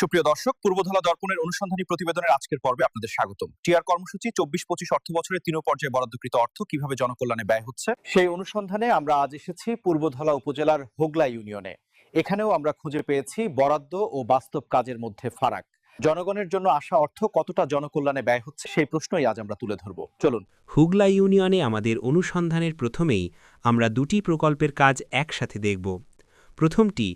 সুপ্রিয় দর্শক, পূর্বধলা দর্পণের অনুসন্ধানী প্রতিবেদনের আজকের পর্বে আপনাদের স্বাগতম। টিআর কর্মসূচি চব্বিশ পঁচিশ অর্থ বছরের তিন পর্যায়ে বরাদ্দকৃত অর্থ কীভাবে জনকল্যাণে ব্যয় হচ্ছে, সেই অনুসন্ধানে আমরা আজ এসেছি পূর্বধলা উপজেলার হোগলা ইউনিয়নে। এখানেও আমরা খুঁজে পেয়েছি বরাদ্দ ও বাস্তব কাজের মধ্যে ফারাক। জনগণের জন্য আসা অর্থ কতটা জনকল্যাণে ব্যয় হচ্ছে, সেই প্রশ্নই আজ আমরা তুলে ধরব। চলুন। হুগলা ইউনিয়নে আমাদের অনুসন্ধানের প্রথমেই আমরা দুটি প্রকল্পের কাজ একসাথে দেখব। প্রথমটি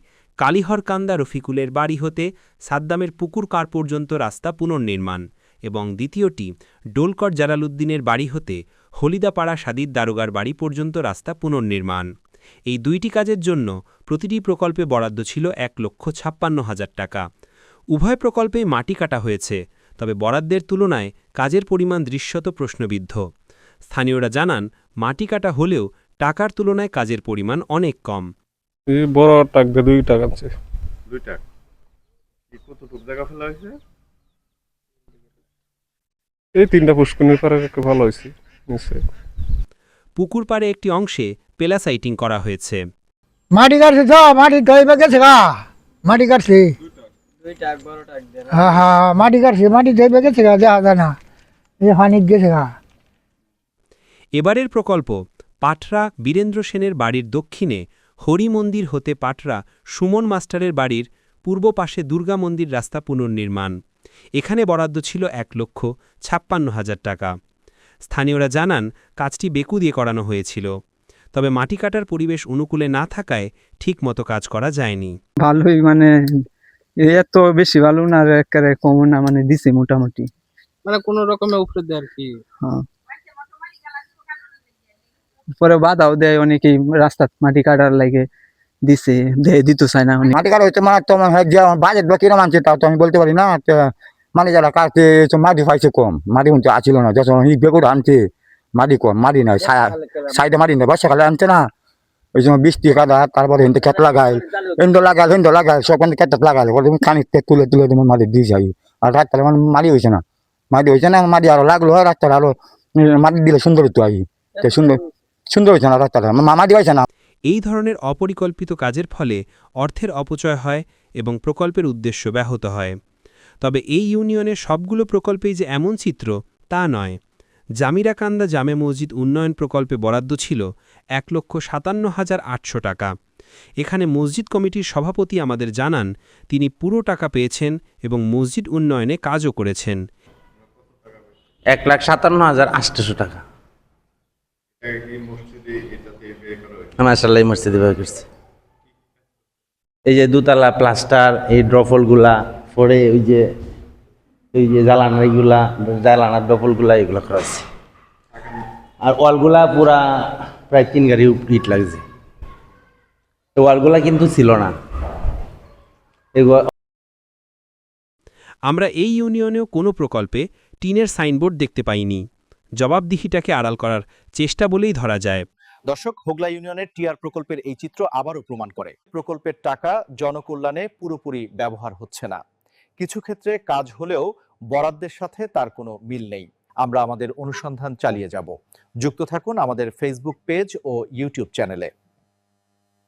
কালিহরকান্দা রফিকুলের বাড়ি হতে সাদ্দামের পুকুর কার পর্যন্ত রাস্তা পুনর্নির্মাণ এবং দ্বিতীয়টি ডোলকর জালালউদ্দিনের বাড়ি হতে হলিদাপাড়া সাদির দারোগার বাড়ি পর্যন্ত রাস্তা পুনর্নির্মাণ। এই দুইটি কাজের জন্য প্রতিটি প্রকল্পে বরাদ্দ ছিল এক লক্ষ ছাপ্পান্ন হাজার টাকা। উভয় প্রকল্পেই মাটি কাটা হয়েছে, তবে বরাদ্দের তুলনায় কাজের পরিমাণ দৃশ্যত প্রশ্নবিদ্ধ। স্থানীয়রা জানান, মাটি কাটা হলেও টাকার তুলনায় কাজের পরিমাণ অনেক কম। এই বড় টাক দিয়ে দুই টাকা আছে। দুইটা কি কতটুকু জায়গা ফেলা হয়েছে? এই তিনটা পুষ্করণীর পারে একটু ভালো হয়েছে নিচে পুকুর পাড়ে একটি অংশে পেলাসাইটিং করা হয়েছে। মাটি কাটছে তো মাটি দইবে গেছে গা। মাটি কাটছে। হ্যাঁ হ্যাঁ মাটি কাটছে মাটি দইবে গেছে গা দেখা যায় না। এই পানি গেছে গা। এবারের প্রকল্প পাটরা বীরেন্দ্র সেনের বাড়ির দক্ষিণে হরি মন্দির হতে পাটরা সুমন মাস্টারের বাড়ির পূর্ব পাশে দুর্গা মন্দির রাস্তা পুনর্নির্মাণ। এখানে বরাদ্দ ছিল এক লক্ষ ছাপ্পান্ন হাজার টাকা। স্থানীয়রা জানান কাজটি বেকু দিয়ে করানো হয়েছিল। তবে মাটি কাটার পরিবেশ অনুকূলে না থাকায় ঠিকমতো কাজ করা যায়নি। ভালোই মানে এত বেশি ভালো না আর একেবারে কম না মানে দিছে মোটামুটি। মানে কোন রকমে উপরে দেয় আর কি। হ্যাঁ। পরে বাধাও দেয় অনেকেই রাস্তা মাটি কাটার লাগে দিছে দেয় দিত চায় না মাটি কাটা হচ্ছে মানে তোমার বাজেট বা কিরম আনছে তাও তো আমি বলতে পারি না তো মানে যারা কাটছে মাটি পাইছে কম মাটি কিন্তু আসছিল না যখন বেগুড় আনছে মাটি কম মাটি নাই সাইডে মাটি নেই বর্ষাকালে আনছে না। ওই সময় বৃষ্টি কাদা তারপরে হিন্দু খেত লাগাই হিন্দু লাগাল হিন্দু লাগাল সব খেতে লাগাল তুমি খানিকটা তুলে তুলে তুমি মাটি দিয়ে যাই। আর রাস্তাটা মানে মাটি হয়েছে না। মাটি হয়েছে না মাটি আরও লাগল রাস্তাটা আরও মাটি দিলে সুন্দর হতো আই। তো সুন্দর সুন্দর হয়েছে না রাস্তাটা মা- মাটি হয়েছে না। এই ধরনের অপরিকল্পিত কাজের ফলে অর্থের অপচয় হয় এবং প্রকল্পের উদ্দেশ্য ব্যাহত হয়। তবে এই ইউনিয়নের সবগুলো প্রকল্পেই যে এমন চিত্র তা নয়। জামিরাকান্দা জামে মসজিদ উন্নয়ন প্রকল্পে বরাদ্দ ছিল এক লক্ষ সাতান্ন হাজার আটশো টাকা। এখানে মসজিদ কমিটির সভাপতি আমাদের জানান তিনি পুরো টাকা পেয়েছেন এবং মসজিদ উন্নয়নে কাজও করেছেন। এক লাখ সাতান্ন হাজার আটশোশো টাকা এই মসজিদে এটাতে ব্যয় করা হয়েছে মাসাল্লাহ মসজিদে ব্যয় করছে। এই যে দুতলা প্লাস্টার এই ড্রফলগুলা পরে ওই যে ওই যে জ্বালানারিগুলা জ্বালানার ডফলগুলা এগুলো করা আছে আর ওয়ালগুলা পুরা প্রায় তিন গাড়ি ইট লাগছে। ওয়ালগুলা কিন্তু ছিল না। এগুলো আমরা এই ইউনিয়নেও কোনো প্রকল্পে টিনের সাইনবোর্ড দেখতে পাইনি। জবাবদিহিটাকে আড়াল করার চেষ্টা বলেই ধরা যায়। দর্শক, হোগলা ইউনিয়নের টিআর প্রকল্পের এই চিত্র আবারও প্রমাণ করে। প্রকল্পের টাকা জনকল্যাণে পুরোপুরি ব্যবহার হচ্ছে না। কিছু ক্ষেত্রে কাজ হলেও বরাদ্দের সাথে তার কোনো মিল নেই। আমরা আমাদের অনুসন্ধান চালিয়ে যাব। যুক্ত থাকুন আমাদের ফেসবুক পেজ ও ইউটিউব চ্যানেলে